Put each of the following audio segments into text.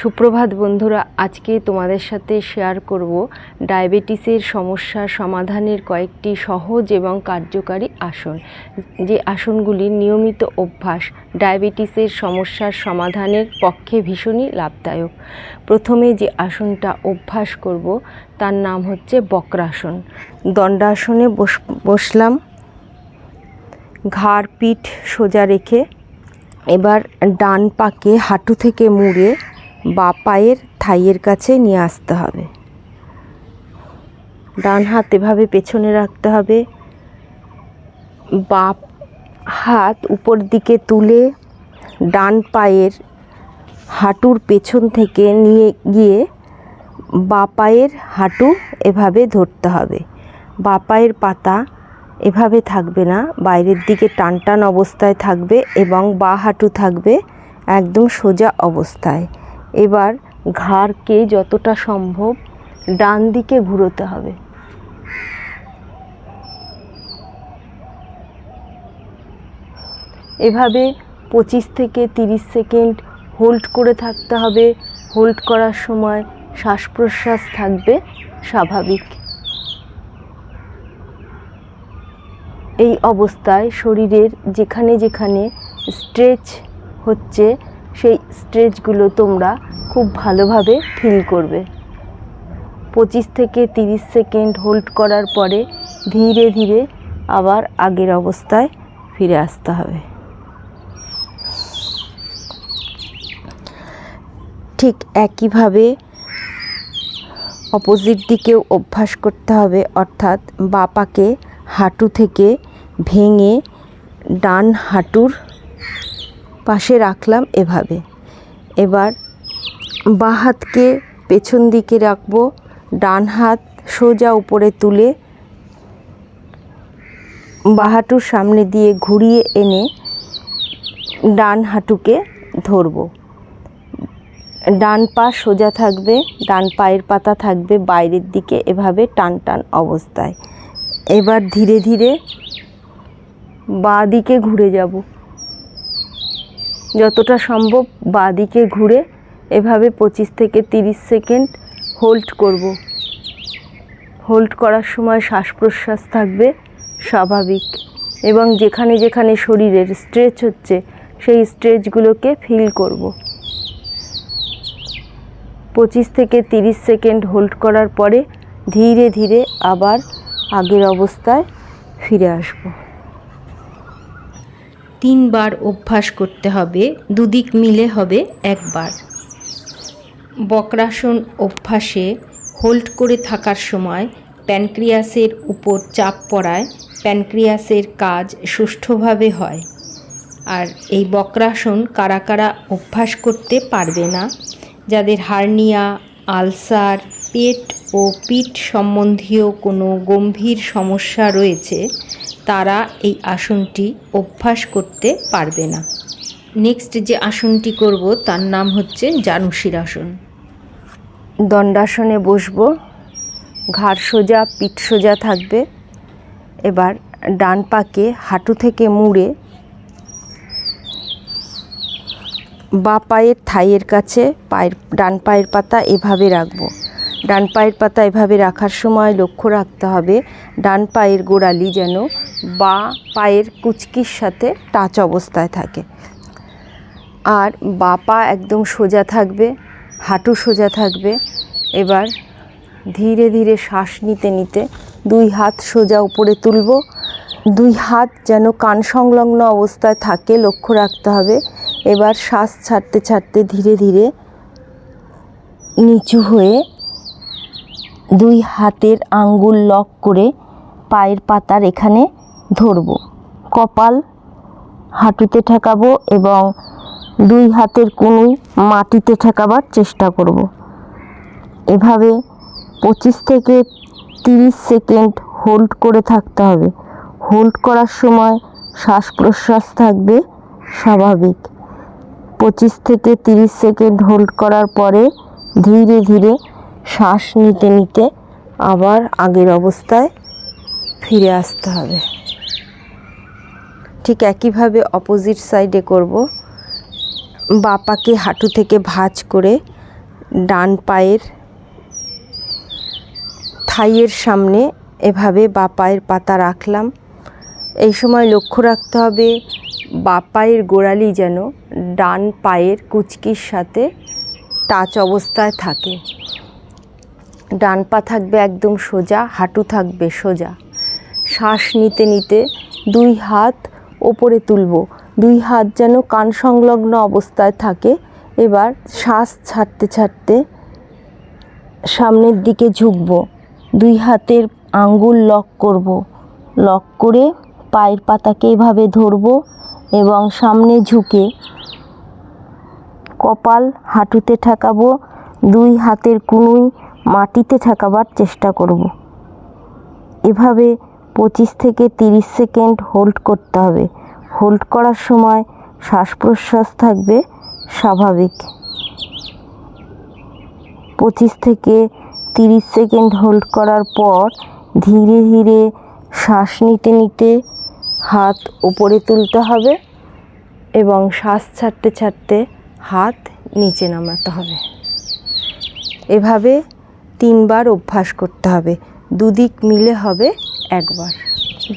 সুপ্রভাত বন্ধুরা, আজকে তোমাদের সাথে শেয়ার করব ডায়াবেটিসের সমস্যার সমাধানের কয়েকটি সহজ এবং কার্যকারী আসন। যে আসনগুলি নিয়মিত অভ্যাস ডায়াবেটিসের সমস্যার সমাধানের পক্ষে ভীষণই লাভদায়ক। প্রথমে যে আসনটা অভ্যাস করব, তার নাম হচ্ছে বক্রাসন। দণ্ডাসনে বস, বসলাম, ঘাড় পিঠ সোজা রেখে, এবার ডান পাকে হাঁটু থেকে মুড়ে বা পায়ের থাইয়ের কাছে নিয়ে আসতে হবে। ডান হাত এভাবে পেছনে রাখতে হবে। বা হাত উপর দিকে তুলে ডান পায়ের হাঁটুর পেছন থেকে নিয়ে গিয়ে বা পায়ের হাঁটু এভাবে ধরতে হবে। বা পায়ের পাতা এভাবে থাকবে না, বাইরের দিকে টান টান অবস্থায় থাকবে এবং বা হাঁটু থাকবে একদম সোজা অবস্থায়। এবার ঘাড়কে যতটা সম্ভব ডান দিকে ঘুরোতে হবে। এভাবে পঁচিশ থেকে তিরিশ সেকেন্ড হোল্ড করে থাকতে হবে। হোল্ড করার সময় শ্বাস প্রশ্বাস থাকবে স্বাভাবিক। এই অবস্থায় শরীরের যেখানে যেখানে স্ট্রেচ হচ্ছে সেই স্ট্রেচগুলো তোমরা খুব ভালোভাবে ফিল করবে। পঁচিশ থেকে তিরিশ সেকেন্ড হোল্ড করার পরে ধীরে ধীরে আবার আগের অবস্থায় ফিরে আসতে হবে। ঠিক একইভাবে অপোজিট দিকেও অভ্যাস করতে হবে, অর্থাৎ বাপাকে হাঁটু থেকে ভেঙে ডান হাঁটুর পাশে রাখলাম এভাবে। এবার বাঁ হাতকে পেছন দিকে রাখব, ডান হাত সোজা উপরে তুলে বা হাঁটুর সামনে দিয়ে ঘুরিয়ে এনে ডান হাঁটুকে ধরবো। ডান পা সোজা থাকবে, ডান পায়ের পাতা থাকবে বাইরের দিকে এভাবে টান টান অবস্থায়। এবার ধীরে ধীরে বাঁ দিকে ঘুরে যাব। যতটা সম্ভব বাঁ দিকে ঘুরে এভাবে পঁচিশ থেকে তিরিশ সেকেন্ড হোল্ড করব। হোল্ড করার সময় শ্বাস প্রশ্বাস থাকবে স্বাভাবিক এবং যেখানে যেখানে শরীরের স্ট্রেচ হচ্ছে সেই স্ট্রেচগুলোকে ফিল করব। পঁচিশ থেকে তিরিশ সেকেন্ড হোল্ড করার পরে ধীরে ধীরে আবার আগের অবস্থায় ফিরে আসব। তিনবার অভ্যাস করতে হবে, দুদিক মিলে হবে একবার। বক্রাসন অভ্যাসে হোল্ড করে থাকার সময় প্যানক্রিয়াসের উপর চাপ পড়ায়, প্যানক্রিয়াসের কাজ সুষ্ঠুভাবে হয়। আর এই বক্রাসন কারা কারা অভ্যাস করতে পারবে না, যাদের হার্নিয়া, আলসার, পেট ও পিঠ সম্বন্ধীয় কোনো গম্ভীর সমস্যা রয়েছে তারা এই আসনটি অভ্যাস করতে পারবে না। নেক্সট যে আসনটি করব, তার নাম হচ্ছে জানুশির আসন। দণ্ডাসনে বসবো, ঘাড় সোজা, পিঠ সোজা থাকবে। এবার ডান পাকে হাঁটু থেকে মুড়ে বা পায়ের থাইয়ের কাছে পায়ের, ডান পায়ের পাতা এভাবে রাখব। ডান পায়ের পাতা এভাবে রাখার সময় লক্ষ্য রাখতে হবে। ডান পায়ের গোড়ালি যেন বা পায়ের কুচকির সাথে টাচ অবস্থায় থাকে। আর বা পা একদম সোজা থাকবে, হাঁটু সোজা থাকবে। এবার ধীরে ধীরে শ্বাস নিতে নিতে দুই হাত সোজা উপরে তুলব। দুই হাত যেন কান সংলগ্ন অবস্থায় থাকে, লক্ষ্য রাখতে হবে। এবার শ্বাস ছাড়তে ছাড়তে ধীরে ধীরে নিচু হয়ে দুই হাতের আঙ্গুল লক করে পায়ের পাতার এখানে ধরব। কপাল হাঁটুতে ঠেকাবো এবং দুই হাতের কুনুই মাটিতে ঠেকাবার চেষ্টা করব। এভাবে পঁচিশ থেকে তিরিশ সেকেন্ড হোল্ড করে থাকতে হবে। হোল্ড করার সময় শ্বাস প্রশ্বাস থাকবে স্বাভাবিক। পঁচিশ থেকে তিরিশ সেকেন্ড হোল্ড করার পরে ধীরে ধীরে শ্বাস নিতে নিতে আবার আগের অবস্থায় ফিরে আসতে হবে। ঠিক একইভাবে অপোজিট সাইডে করব। বাপাকে হাঁটু থেকে ভাঁজ করে ডান পায়ের থাইয়ের সামনে এভাবে বা পায়ের পাতা রাখলাম। এই সময় লক্ষ্য রাখতে হবে, বা পায়ের গোড়ালি যেন ডান পায়ের কুচকির সাথে টাচ অবস্থায় থাকে। ডান পা থাকবে একদম সোজা, হাঁটু থাকবে সোজা। শ্বাস নিতে নিতে দুই হাত ওপরে তুলব। দুই হাত যেন কান সংলগ্ন অবস্থায় থাকে। এবার শ্বাস ছাড়তে ছাড়তে সামনের দিকে ঝুঁকব। দুই হাতের আঙ্গুল লক করব। লক করে পায়ের পাতাকে এভাবে ধরব এবং সামনে ঝুঁকে কপাল হাঁটুতে ঠেকাবো। দুই হাতের কুনুই মাটিতে ঠেকাবার চেষ্টা করব। এভাবে পঁচিশ থেকে তিরিশ সেকেন্ড হোল্ড করতে হবে। হোল্ড করার সময় শ্বাস প্রশ্বাস থাকবে স্বাভাবিক। পঁচিশ থেকে তিরিশ সেকেন্ড হোল্ড করার পর ধীরে ধীরে শ্বাস নিতে নিতে হাত উপরে তুলতে হবে এবং শ্বাস ছাড়তে ছাড়তে হাত নিচে নামাতে হবে। এভাবে তিনবার অভ্যাস করতে হবে। দুদিক মিলে হবে একবার।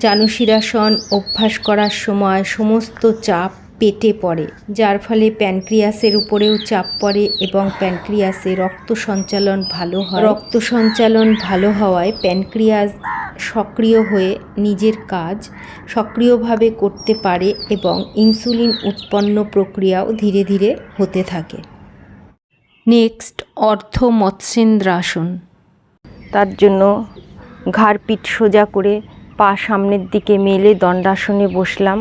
জানুশিরাসন অভ্যাস করার সময় সমস্ত চাপ পেটে পড়ে, যার ফলে প্যানক্রিয়াসের উপরেও চাপ পড়ে এবং প্যানক্রিয়াসে রক্ত সঞ্চালন ভালো হয়। রক্ত সঞ্চালন ভালো হওয়ায় প্যানক্রিয়াস সক্রিয় হয়ে নিজের কাজ সক্রিয়ভাবে করতে পারে এবং ইনসুলিন উৎপন্ন প্রক্রিয়াও ধীরে ধীরে হতে থাকে। নেক্সট অর্থ মৎস্যেন্দ্রাসন। তার জন্য ঘাড় পিঠ সোজা করে পা সামনের দিকে মেলে দণ্ডাসনে বসলাম।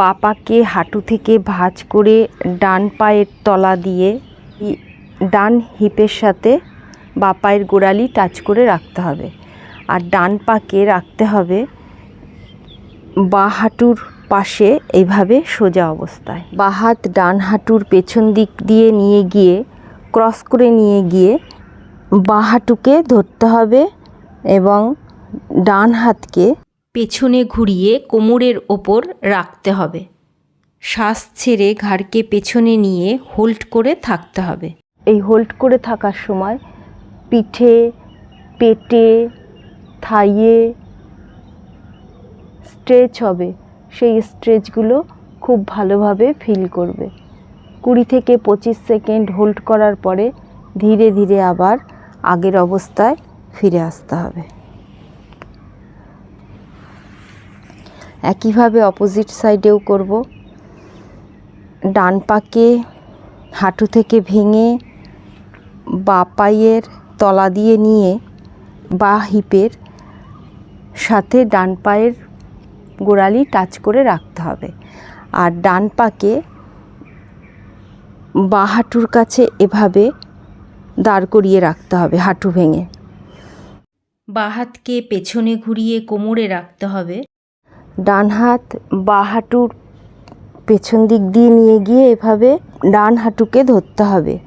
বাপাকে হাঁটু থেকে ভাঁজ করে ডান পায়ের তলা দিয়ে ডান হিপের সাথে বা পায়ের গোড়ালি টাচ করে রাখতে হবে। আর ডান পাকে রাখতে হবে বা হাঁটুর পাশে, এইভাবে সোজা অবস্থায়। বা হাত ডান হাঁটুর পেছন দিক দিয়ে নিয়ে গিয়ে ক্রস করে নিয়ে গিয়ে বাহাটুকে ধরতে হবে এবং ডান হাতকে পেছনে ঘুরিয়ে কোমরের ওপর রাখতে হবে। শ্বাস ছেড়ে ঘাড়কে পেছনে নিয়ে হোল্ড করে থাকতে হবে। এই হোল্ড করে থাকার সময় পিঠে, পেটে, থাইয়ে স্ট্রেচ হবে। সেই স্ট্রেচগুলো খুব ভালোভাবে ফিল করবে। কুড়ি থেকে পঁচিশ সেকেন্ড হোল্ড করার পরে ধীরে ধীরে আবার আগের অবস্থায় ফিরে আসতে হবে। একইভাবে অপোজিট সাইডেও করব। ডান পাকে হাঁটু থেকে ভেঙে বা পায়ের তলা দিয়ে নিয়ে বা হিপের সাথে ডান পায়ের গোড়ালি টাচ করে রাখতে হবে। আর ডান পাকে বা হাঁটুর কাছে এভাবে দাঁড় করিয়ে রাখতে হবে হাঁটু ভেঙে। বা হাতকে পেছনে ঘুরিয়ে কোমরে রাখতে হবে। ডান হাত বা হাঁটুর পেছন দিক দিয়ে নিয়ে গিয়ে এভাবে ডান হাঁটুকে ধরতে হবে।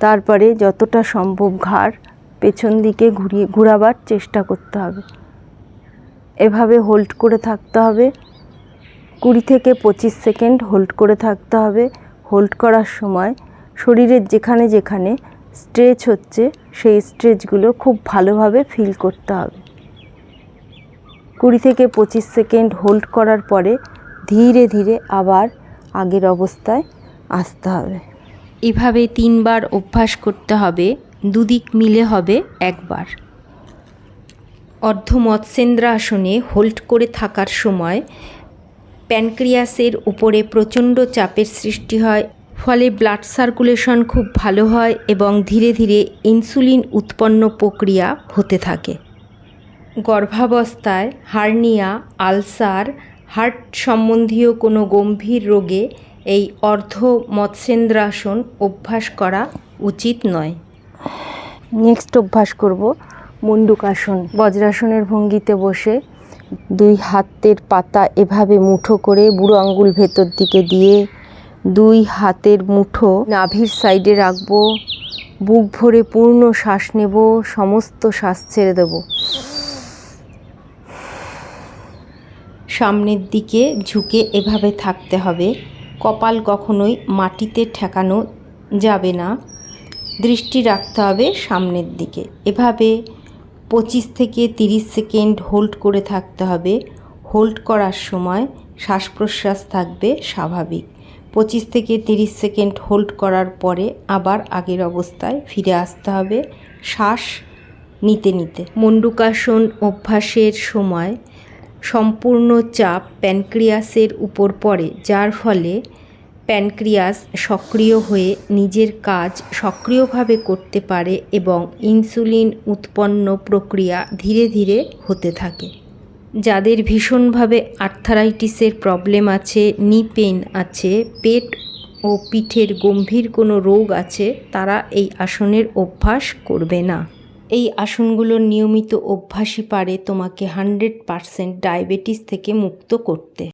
তারপরে যতটা সম্ভব ঘাড় পেছন দিকে ঘুরিয়ে ঘোরাবার চেষ্টা করতে হবে। এভাবে হোল্ড করে থাকতে হবে। কুড়ি থেকে পঁচিশ সেকেন্ড হোল্ড করে থাকতে হবে। হোল্ড করার সময় শরীরের যেখানে যেখানে স্ট্রেচ হচ্ছে, সেই স্ট্রেচগুলো খুব ভালোভাবে ফিল করতে হবে। কুড়ি থেকে পঁচিশ সেকেন্ড হোল্ড করার পরে ধীরে ধীরে আবার আগের অবস্থায় আসতে হবে। এভাবে তিনবার অভ্যাস করতে হবে, দুদিক মিলে হবে একবার। অর্ধ মৎস্যেন্দ্রাসনে হোল্ড করে থাকার সময় প্যানক্রিয়াসের উপরে প্রচণ্ড চাপের সৃষ্টি হয়, ফলে ব্লাড সার্কুলেশন খুব ভালো হয় এবং ধীরে ধীরে ইনসুলিন উৎপন্ন প্রক্রিয়া হতে থাকে। গর্ভাবস্থায় হার্নিয়া, আলসার, হার্ট সম্বন্ধীয় কোনো গম্ভীর রোগে এই অর্ধ মৎস্যেন্দ্রাসন অভ্যাস করা উচিত নয়। নেক্সট অভ্যাস করব, মুন্ডুকাসন। বজ্রাসনের ভঙ্গিতে বসে দুই হাতের পাতা এভাবে মুঠো করে বুড়ো আঙ্গুল ভেতর দিকে দিয়ে দুই হাতের মুঠো নাভির সাইডে রাখব, বুক ভরে পূর্ণ শ্বাস নেব, সমস্ত শ্বাস ছেড়ে দেবো। সামনের দিকে ঝুঁকে এভাবে থাকতে হবে, কপাল কখনোই মাটিতে ঠেকানো যাবে না। দৃষ্টি রাখতে হবে সামনের দিকে। এভাবে পঁচিশ থেকে তিরিশ সেকেন্ড হোল্ড করে থাকতে হবে। হোল্ড করার সময় শ্বাস প্রশ্বাস থাকবে স্বাভাবিক। পঁচিশ থেকে তিরিশ সেকেন্ড হোল্ড করার পরে আবার আগের অবস্থায় ফিরে আসতে হবে। শ্বাস নিতে নিতে। মণ্ডুকাসন অভ্যাসের সময় সম্পূর্ণ চাপ প্যানক্রিয়াসের উপর পড়ে, যার ফলে প্যানক্রিয়াস সক্রিয় হয়ে নিজের কাজ সক্রিয়ভাবে করতে পারে এবং ইনসুলিন উৎপন্ন প্রক্রিয়া ধীরে ধীরে হতে থাকে। যাদের ভীষণভাবে আর্থারাইটিসের প্রবলেম আছে, নি পেন আছে, পেট ও পিঠের গম্ভীর কোনো রোগ আছে, তারা এই আসনের অভ্যাস করবে না। এই আসনগুলোর নিয়মিত অভ্যাসই পারে তোমাকে হান্ড্রেড পারসেন্ট ডায়াবেটিস থেকে মুক্ত করতে।